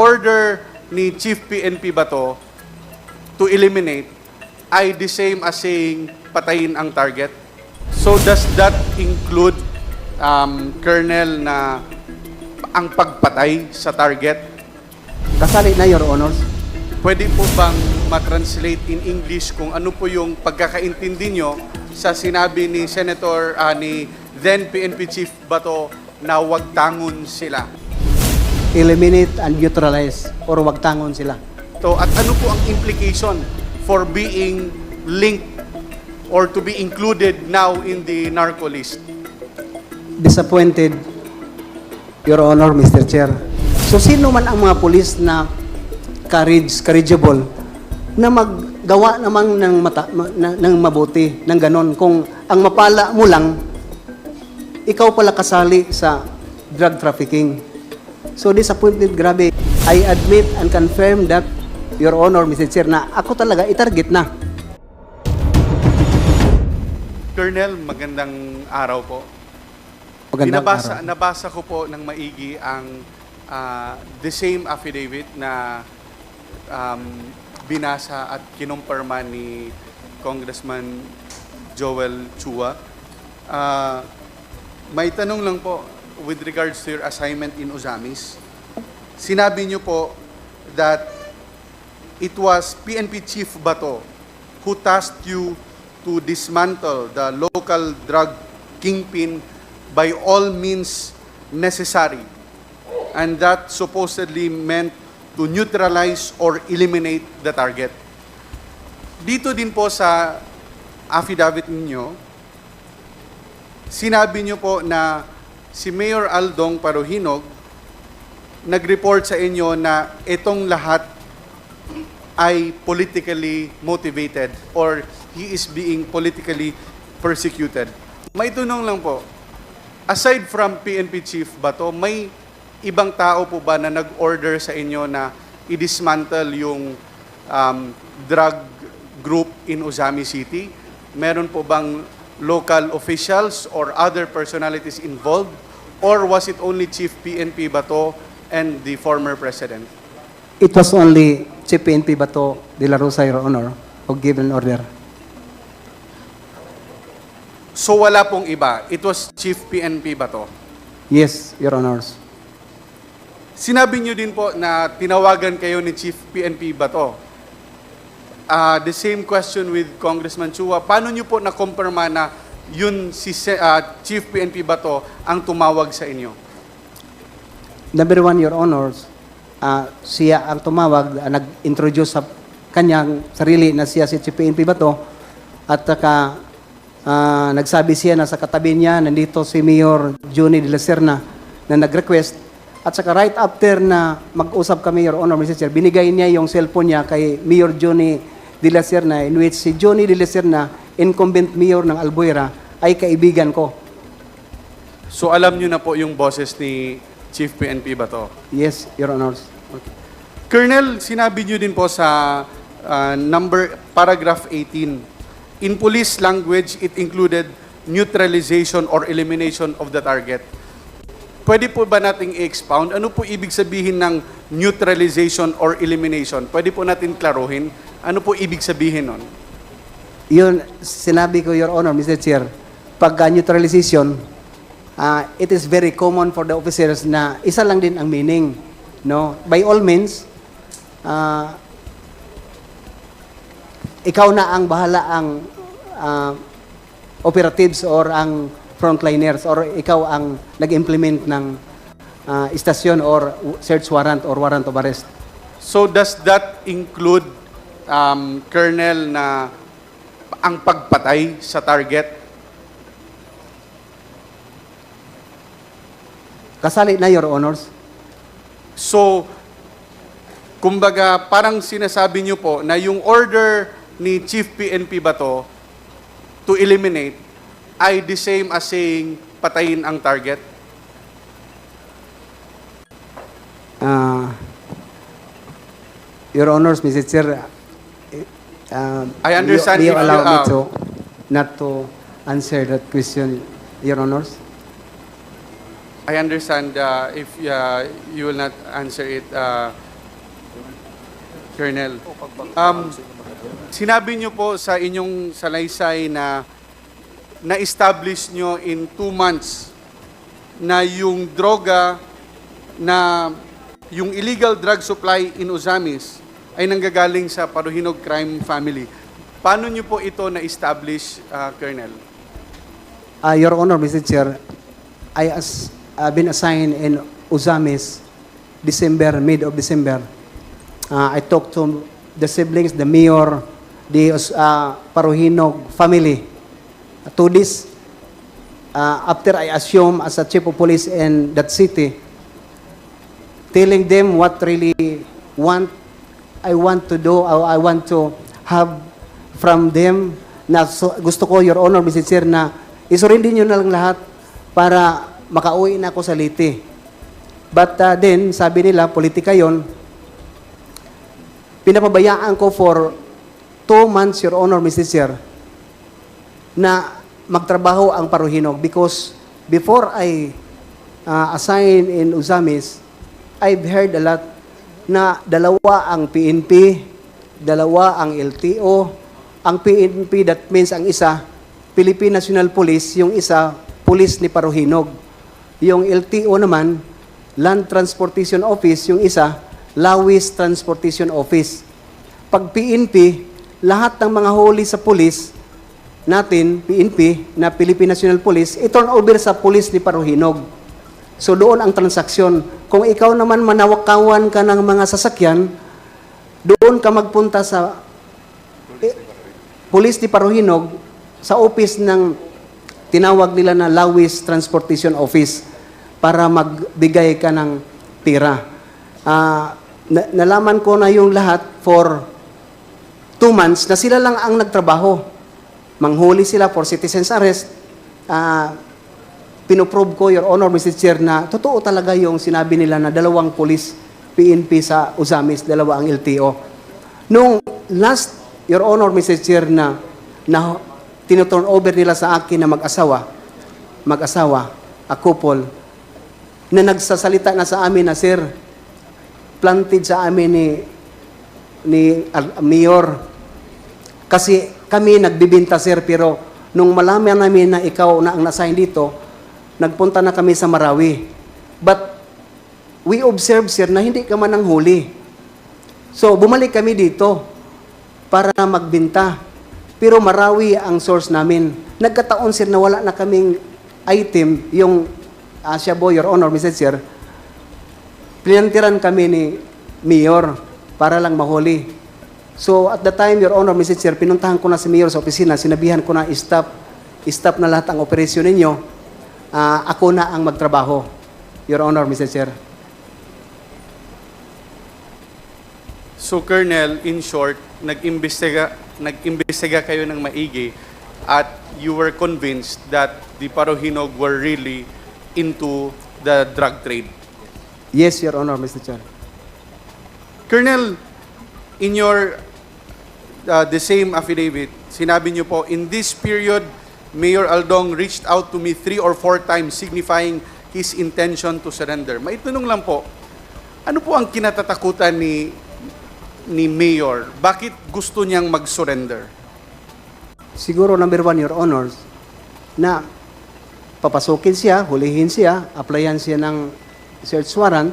order ni Chief PNP Bato to eliminate ay the same as saying patayin ang target? So does that include, um, Colonel, na ang pagpatay sa target? Kasali na, Your Honors. Pwede po bang matranslate in English kung ano po yung pagkakaintindi nyo sa sinabi ni Senator, ah, ni then PNP Chief Bato na wag tangon sila? Eliminate and neutralize or wag tangon sila. So, at ano po ang implication for being linked or to be included now in the narco list? Disappointed, Your Honor, Mr. Chair. So sino man ang mga pulis na courage, courageable na maggawa namang ng, mata, ma- na- ng mabuti, ng ganon. Kung ang mapala mo lang, ikaw pala kasali sa drug trafficking. So disappointed, grabe. I admit and confirm that, Your Honor, Mr. Chair, na ako talaga itarget na. Colonel, magandang araw po. Magandang Binabasa, araw. nabasa ko po ng maigi ang ah, the same affidavit na um, binasa at kinumpirma ni Congressman Joel Chua. Ah, may tanong lang po with regards to your assignment in Ozamis. Sinabi niyo po that it was PNP Chief Bato who tasked you to dismantle the local drug kingpin by all means necessary. And that supposedly meant to neutralize or eliminate the target. Dito din po sa affidavit ninyo, sinabi niyo po na si Mayor Aldong Paruhinog nag-report sa inyo na itong lahat ay politically motivated or he is being politically persecuted. May tunong lang po, aside from PNP Chief Bato, may ibang tao po ba na nag-order sa inyo na i-dismantle yung um, drug group in Uzami City? Meron po bang local officials or other personalities involved? Or was it only Chief PNP Bato and the former president? It was only Chief PNP Bato de la Rosa, Your Honor, who gave an order. So wala pong iba. It was Chief PNP ba to? Yes, Your Honors. Sinabi niyo din po na tinawagan kayo ni Chief PNP ba Ah, the same question with Congressman Chua. Paano niyo po na-confirma na yun si ah, Chief PNP ba to ang tumawag sa inyo? Number one, Your Honors, ah, siya ang tumawag, ah, nag-introduce sa kanyang sarili na siya si Chief PNP Bato at saka ah, nagsabi siya na sa katabi niya, nandito si Mayor Johnny de la Serna na nag-request at saka right after na mag-usap kami, Your Honor, Mr. Chair, binigay niya yung cellphone niya kay Mayor Johnny de la Serna in which si Johnny de la Serna, incumbent mayor ng Albuera, ay kaibigan ko. So alam niyo na po yung boses ni Chief PNP ba to? Yes, Your Honors. Colonel, sinabi niyo din po sa ah, number paragraph 18. In police language, it included neutralization or elimination of the target. Pwede po ba nating i-expound? Ano po ibig sabihin ng neutralization or elimination? Pwede po natin klaruhin? Ano po ibig sabihin nun? Yun, sinabi ko, Your Honor, Mr. Chair, pag uh, neutralization, uh, it is very common for the officers na isa lang din ang meaning. No? By all means, uh, ikaw na ang bahala ang uh, operatives or ang frontliners or ikaw ang nag-implement ng uh, istasyon or search warrant or warrant of arrest. So does that include, um, Colonel, na ang pagpatay sa target? Kasali na, Your Honors. So, kumbaga, parang sinasabi niyo po na yung order ni Chief PNP ba to to eliminate ay the same as saying patayin ang target? Uh, Your Honors, Mr. Chair, uh, I understand You, you if you allow me are- to not to answer that question, Your Honors. I understand uh, if uh, you will not answer it, uh, Colonel. Um, sinabi niyo po sa inyong salaysay na na-establish nyo in two months na yung droga na yung illegal drug supply in Ozamis ay nanggagaling sa Paruhinog crime family. Paano niyo po ito na-establish, uh, Colonel? Uh, Your Honor, Mr. Chair, I has uh, been assigned in Uzamis, December, mid of December. Uh, I talked to the siblings, the mayor, the uh, Paruhinog family. to this, uh, after I assume as a chief of police in that city, telling them what really want I want to do, or I want to have from them na so- gusto ko, Your Honor, Mr. Chair, na isurindi nyo na lang lahat para makauwi na ako sa Liti. But uh, then, sabi nila, politika yon pinapabayaan ko for two months, Your Honor, Mr. Chair, na magtrabaho ang paruhinog because before I uh, assign in Uzamis, I've heard a lot na dalawa ang PNP, dalawa ang LTO. Ang PNP, that means ang isa, Philippine National Police, yung isa, Police ni Paruhinog. Yung LTO naman, Land Transportation Office, yung isa, Lawis Transportation Office. Pag PNP, lahat ng mga huli sa police, natin, PNP, na Philippine National Police, i-turn over sa police ni Paruhinog. So doon ang transaksyon. Kung ikaw naman manawakawan ka ng mga sasakyan, doon ka magpunta sa eh, police ni Paruhinog sa office ng tinawag nila na Lawis Transportation Office para magbigay ka ng tira. Ah, na- nalaman ko na yung lahat for two months na sila lang ang nagtrabaho. Manghuli sila for citizen's arrest. Ah, pinoprove ko, Your Honor, Mr. Chair, na totoo talaga yung sinabi nila na dalawang police PNP sa Uzamis, dalawa ang LTO. Nung last, Your Honor, Mr. Chair, na, na tinuturn over nila sa akin na mag-asawa, mag-asawa, a couple, na nagsasalita na sa amin na, Sir, planted sa amin ni, ni Al- Mayor, kasi kami nagbibinta, sir, pero nung malaman namin na ikaw na ang nasign dito, nagpunta na kami sa Marawi. But we observe, sir, na hindi ka man ang huli. So, bumalik kami dito para magbinta. Pero Marawi ang source namin. Nagkataon, sir, na wala na kaming item, yung uh, siya bo, Your Honor, Mr. Sir, pinantiran kami ni Mayor para lang mahuli. So at the time, Your Honor, Mr. Chair, pinuntahan ko na si Mayor sa opisina, sinabihan ko na stop, stop na lahat ang operasyon ninyo. Ah, ako na ang magtrabaho. Your Honor, Mr. Chair. So, Colonel, in short, nag-imbestiga, nag-imbestiga kayo ng maigi at you were convinced that the Paruhinog were really into the drug trade. Yes, Your Honor, Mr. Chair. Colonel, in your uh, the same affidavit, sinabi niyo po, in this period, Mayor Aldong reached out to me three or four times signifying his intention to surrender. Maitanong lang po, ano po ang kinatatakutan ni ni Mayor? Bakit gusto niyang mag-surrender? Siguro number one, Your Honors, na papasukin siya, hulihin siya, applyan siya ng search warrant,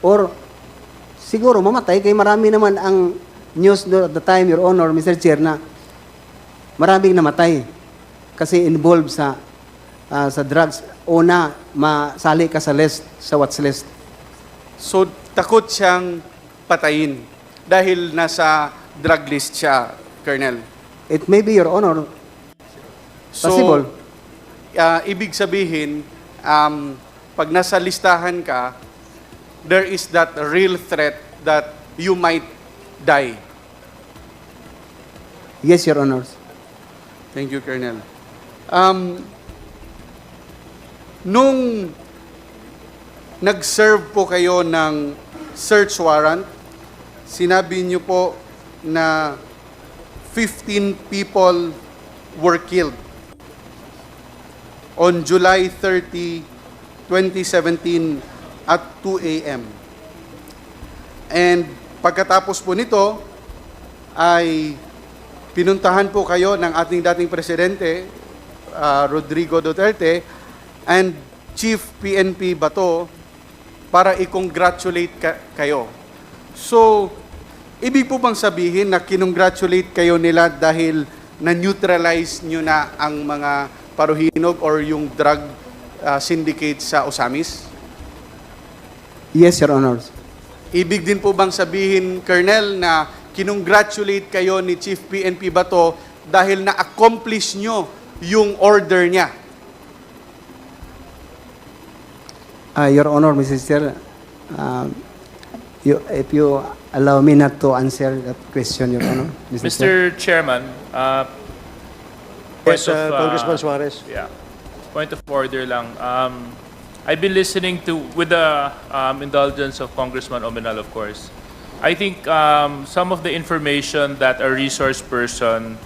or siguro mamatay, kay marami naman ang news at the time, Your Honor, Mr. Chair, na maraming namatay kasi involved sa ah, sa drugs. Una, masali ka sa list, sa watch list. So, takot siyang patayin dahil nasa drug list siya, Colonel. It may be, Your Honor, So, Possible. ah, ibig sabihin, um, pag nasa listahan ka, there is that real threat that you might die. yes, Your Honors. Thank you, Colonel. Um, nung nag-serve po kayo ng search warrant, sinabi niyo po na 15 people were killed on July 30, 2017 at 2 a.m. And pagkatapos po nito, ay pinuntahan po kayo ng ating dating presidente, ah, Rodrigo Duterte, and Chief PNP Bato para i-congratulate ka- kayo. So, ibig po bang sabihin na kinongratulate kayo nila dahil na-neutralize nyo na ang mga paruhinog or yung drug ah, syndicate sa Osamis? Yes, Your Honors. Ibig din po bang sabihin, Colonel, na kinongratulate kayo ni Chief PNP Bato dahil na-accomplish nyo yung order niya? Uh, Your Honor, Mrs. Chair, um, you, if you allow me not to answer that question, Your Honor. Chair. Mr. Chairman, uh, point Yes, uh, of, uh, Congressman Suarez. Yeah. Point of order lang. Um, I've been listening to, with the um, indulgence of Congressman Omenal, of course. I think um, some of the information that a resource person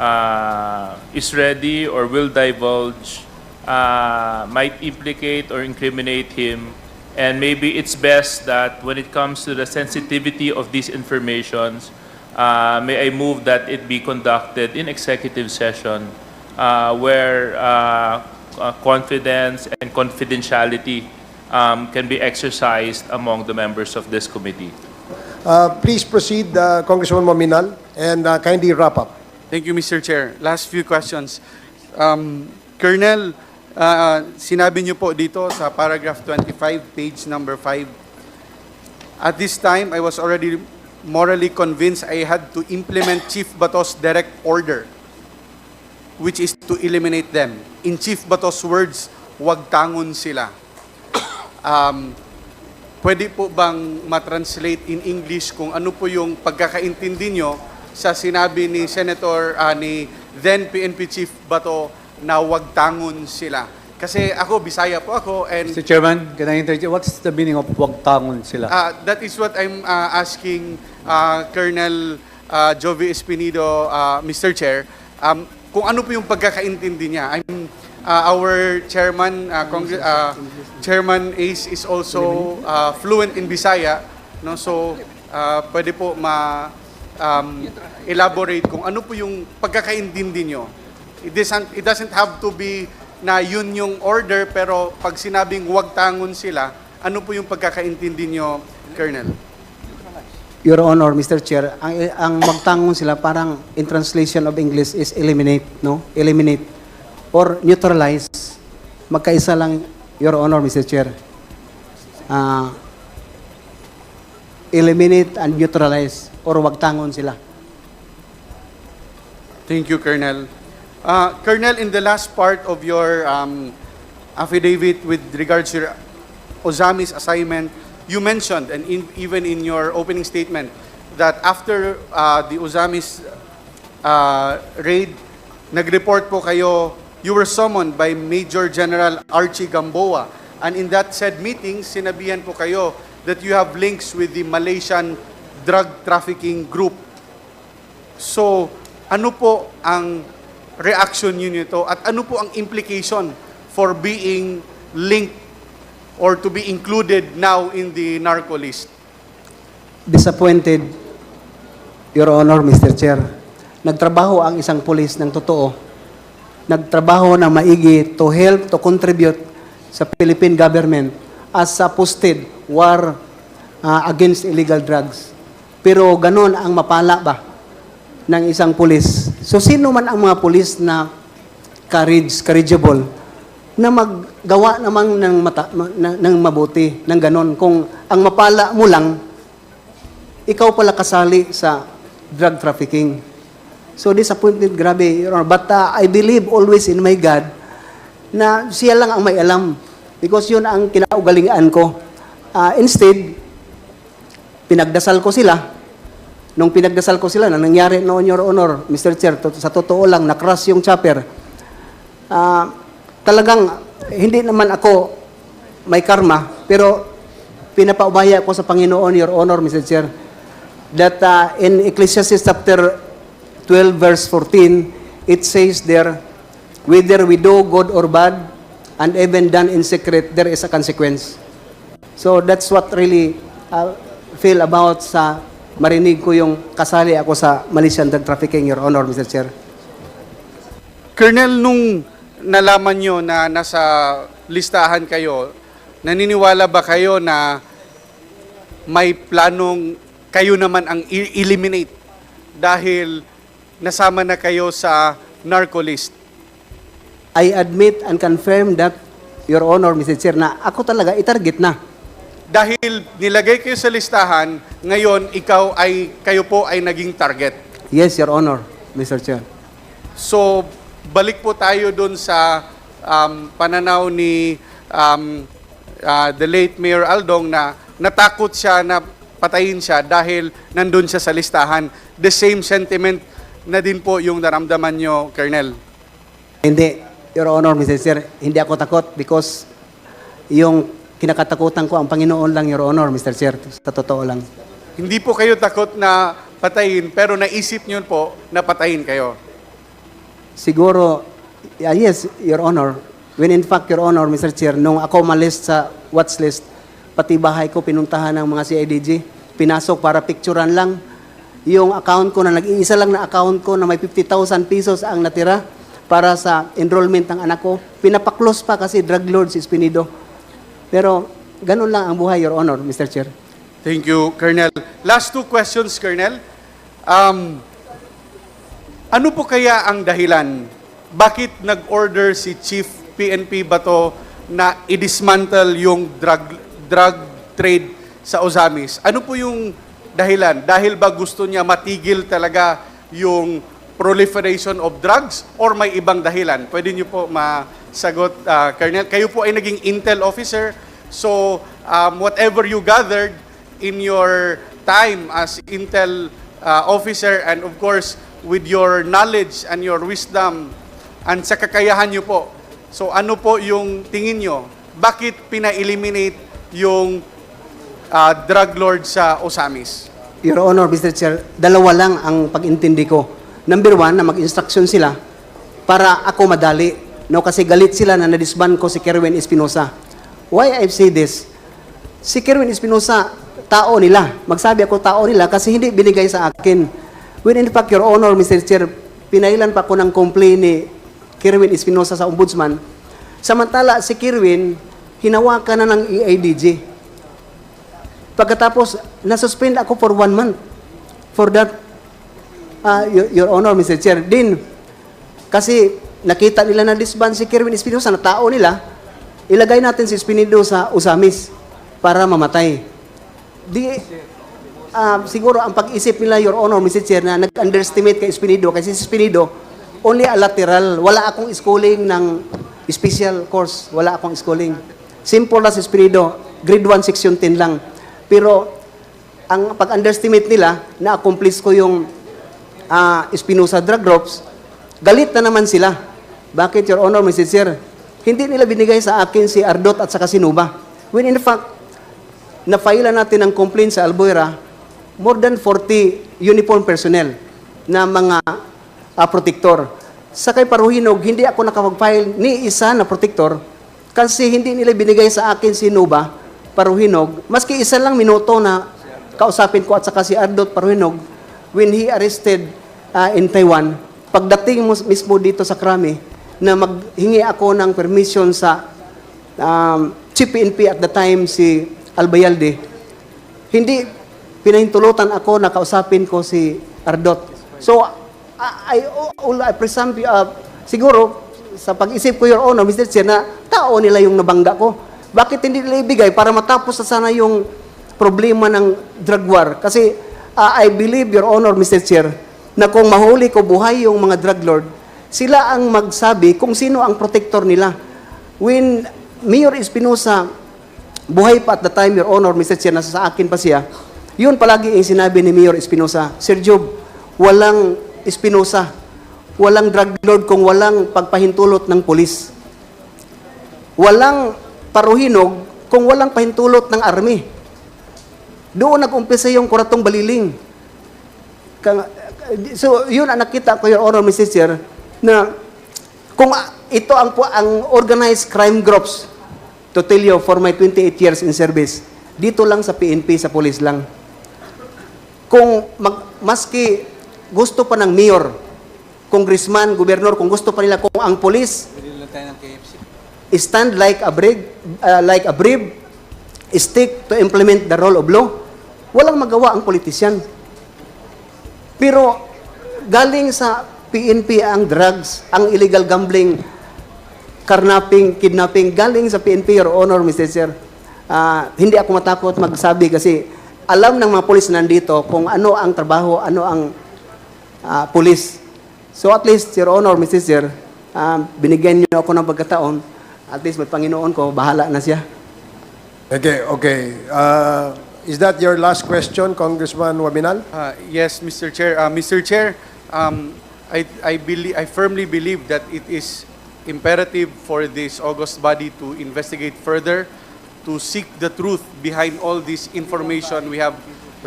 uh, is ready or will divulge uh, might implicate or incriminate him. And maybe it's best that when it comes to the sensitivity of these informations, uh, may I move that it be conducted in executive session uh, where uh, uh, confidence and confidentiality um, can be exercised among the members of this committee. Uh, Please proceed, uh, Congressman Mominal, and kindly wrap up. Thank you, Mr. Chair. Last few questions. Um, Colonel, uh, sinabi niyo po dito sa paragraph 25, page number 5, At this time, I was already morally convinced I had to implement Chief Bato's direct order, which is to eliminate them. In Chief Bato's words, wag tangon sila. Um, pwede po bang matranslate in English kung ano po yung pagkakaintindi nyo sa sinabi ni Senator, ah, ni then PNP Chief Bato na wag tangon sila? Kasi ako, Bisaya po ako, and Mr. Chairman, can I interject? What's the meaning of wag tangon sila? Ah, that is what I'm ah, asking ah, Colonel ah, Jovi Espinido, ah, Mr. Chair. Um, kung ano po yung pagkakaintindi niya. I'm, ah, our chairman, ah, Congre- ah, Chairman Ace is also ah, fluent in Bisaya. No? So, ah, pwede po ma um, elaborate kung ano po yung pagkakaintindi nyo. It doesn't, it doesn't have to be na yun yung order, pero pag sinabing wag tangon sila, ano po yung pagkakaintindi nyo, Colonel? Your Honor, Mr. Chair, ang, ang magtangon sila parang in translation of English is eliminate, no? Eliminate or neutralize. Magkaisa lang, Your Honor, Mr. Chair. Ah, eliminate and neutralize or wagtangon sila. Thank you, Colonel. Uh, Colonel, in the last part of your um, affidavit with regards to your Ozami's assignment, you mentioned, and in, even in your opening statement, that after uh, the Ozami's uh, raid, nag-report po kayo, you were summoned by Major General Archie Gamboa. And in that said meeting, sinabihan po kayo that you have links with the Malaysian drug trafficking group. So, ano po ang reaction niyo nito at ano po ang implication for being linked or to be included now in the narco list? Disappointed, Your Honor, Mr. Chair. Nagtrabaho ang isang pulis ng totoo. Nagtrabaho na maigi to help, to contribute sa Philippine government as a posted war uh, against illegal drugs. Pero ganon ang mapala ba ng isang pulis? So sino man ang mga pulis na courage, courageable, na maggawa namang ng, mata, ma- na- ng mabuti, ng ganon. Kung ang mapala mo lang, ikaw pala kasali sa drug trafficking. So disappointed, grabe, Your Honor. But uh, I believe always in my God na siya lang ang may alam. Because yun ang kinaugalingan ko. Uh, instead, pinagdasal ko sila. Nung pinagdasal ko sila, na nangyari noon, Your Honor, Mr. Chair, to- sa totoo lang, na-crush yung chopper. Ah, talagang, hindi naman ako may karma, pero pinapaubaya ko sa Panginoon, Your Honor, Mr. Chair, that uh, in Ecclesiastes chapter 12, verse 14, it says there, whether we do good or bad, and even done in secret, there is a consequence. So that's what really uh, feel about sa marinig ko yung kasali ako sa Malaysian drug trafficking, Your Honor, Mr. Chair. Colonel, nung nalaman nyo na nasa listahan kayo, naniniwala ba kayo na may planong kayo naman ang eliminate dahil nasama na kayo sa narco list? I admit and confirm that, Your Honor, Mr. Chair, na ako talaga itarget na. Dahil nilagay kayo sa listahan, ngayon ikaw ay kayo po ay naging target. Yes, Your Honor, Mr. Chair. So, balik po tayo doon sa um, pananaw ni um, uh, the late Mayor Aldong na natakot siya na patayin siya dahil nandun siya sa listahan. The same sentiment na din po yung naramdaman nyo, Colonel. Hindi, Your Honor, Mr. Chair, hindi ako takot because yung kinakatakutan ko ang Panginoon lang, Your Honor, Mr. Chair, sa totoo lang. Hindi po kayo takot na patayin, pero naisip nyo po na patayin kayo. Siguro, ah, yes, Your Honor, when in fact, Your Honor, Mr. Chair, nung ako malis sa watch list, pati bahay ko pinuntahan ng mga CIDG, pinasok para picturean lang yung account ko na nag-iisa lang na account ko na may 50,000 pesos ang natira para sa enrollment ng anak ko. Pinapaklose pa kasi drug lord si Espinido. Pero ganun lang ang buhay, Your Honor, Mr. Chair. Thank you, Colonel. Last two questions, Colonel. Um, ano po kaya ang dahilan? Bakit nag-order si Chief PNP Bato na i-dismantle yung drug, drug trade sa Ozamis? Ano po yung dahilan? Dahil ba gusto niya matigil talaga yung proliferation of drugs or may ibang dahilan? Pwede niyo po masagot, ah, Colonel. Kayo po ay naging intel officer. So, um, whatever you gathered in your time as intel uh, officer and of course with your knowledge and your wisdom and sa kakayahan niyo po. So ano po yung tingin niyo? Bakit pina-eliminate yung uh, drug lord sa Osamis? Your Honor, Mr. Chair, dalawa lang ang pag-intindi ko. Number one, na mag-instruction sila para ako madali. No, kasi galit sila na nadisban ko si Kerwin Espinosa. Why I say this? Si Kerwin Espinosa, tao nila. Magsabi ako tao nila kasi hindi binigay sa akin. When in fact, Your Honor, Mr. Chair, pinailan pa ko ng complaint ni Kerwin Espinosa sa Ombudsman. Samantala, si Kerwin, hinawakan na ng EIDG. Pagkatapos, nasuspend ako for one month for that, uh, your, Your Honor, Mr. Chair. Din, kasi nakita nila na disband si Kerwin Espinosa na tao nila, ilagay natin si Espinido sa Usamis para mamatay. Di, ah, siguro ang pag-isip nila, Your Honor, Mr. Chair, na nag-underestimate kay Espinido kasi si Espinido, only a lateral. Wala akong schooling ng special course. Wala akong schooling. Simple na si Espinido, grade 1, section 10 lang. Pero, ang pag-underestimate nila, na-accomplish ko yung ah, Espinosa drug drops, galit na naman sila. Bakit, Your Honor, Mr. Chair? Hindi nila binigay sa akin si Ardot at saka si Nuba. When in fact, na-file natin ang complaint sa Albuera, more than 40 uniform personnel na mga ah, protector. Sa kay Paruhinog, hindi ako nakapag-file ni isa na protector kasi hindi nila binigay sa akin si Nuba Paruhinog. Maski isa lang minuto na kausapin ko at saka si Ardot Paruhinog when he arrested ah, in Taiwan. Pagdating mo mismo dito sa Krami, na maghingi ako ng permission sa um, Chief PNP at the time si Albayalde, hindi pinahintulutan ako na kausapin ko si Ardot. So, I, I, I presume, uh, siguro, sa pag-isip ko, Your Honor, Mr. Chair, na tao nila yung nabangga ko. Bakit hindi nila ibigay para matapos na sana yung problema ng drug war? Kasi uh, I believe, Your Honor, Mr. Chair, na kung mahuli ko buhay yung mga drug lord, sila ang magsabi kung sino ang protector nila. When Mayor Espinosa, buhay pa at the time, Your Honor, Mr. Chair, nasa sa akin pa siya, yun palagi ang sinabi ni Mayor Espinosa, Sir Job, walang Espinosa, walang drug lord kung walang pagpahintulot ng polis. Walang paruhinog kung walang pahintulot ng army. Doon nag-umpisa yung kuratong baliling. So, yun ang nakita ko, Your Honor, Mr. Chair, na kung ito ang, po- ang organized crime groups, to tell you, for my 28 years in service, dito lang sa PNP, sa police lang. kung mag, maski gusto pa ng mayor, congressman, gobernador, kung gusto pa nila kung ang police stand like a brave, uh, like a brave stick to implement the rule of law, walang magawa ang politisyan. Pero galing sa PNP ang drugs, ang illegal gambling, carnapping, kidnapping, galing sa PNP, Your Honor, Mr. Chair. Ah, hindi ako matakot magsabi kasi alam ng mga polis nandito kung ano ang trabaho, ano ang ah, polis. So at least, Your Honor, Mr. Chair, ah, binigyan niyo ako ng pagkataon, at least may Panginoon ko, bahala na siya. Okay, okay. Uh, is that your last question, Congressman Wabinal? Uh, yes, Mr. Chair. Uh, Mr. Chair, um, I, I, believe, I firmly believe that it is imperative for this August body to investigate further, to seek the truth behind all this information we have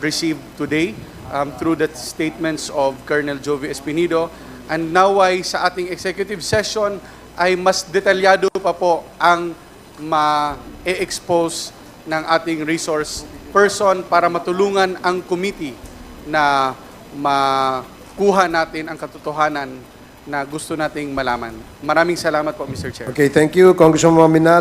received today um, through the statements of Colonel Jovi Espinido. And now ay sa ating executive session ay mas detalyado pa po ang ma-expose ng ating resource person para matulungan ang committee na makuha natin ang katotohanan na gusto nating malaman. Maraming salamat po, Mr. Chair. Okay, thank you, Congressman Wabinal.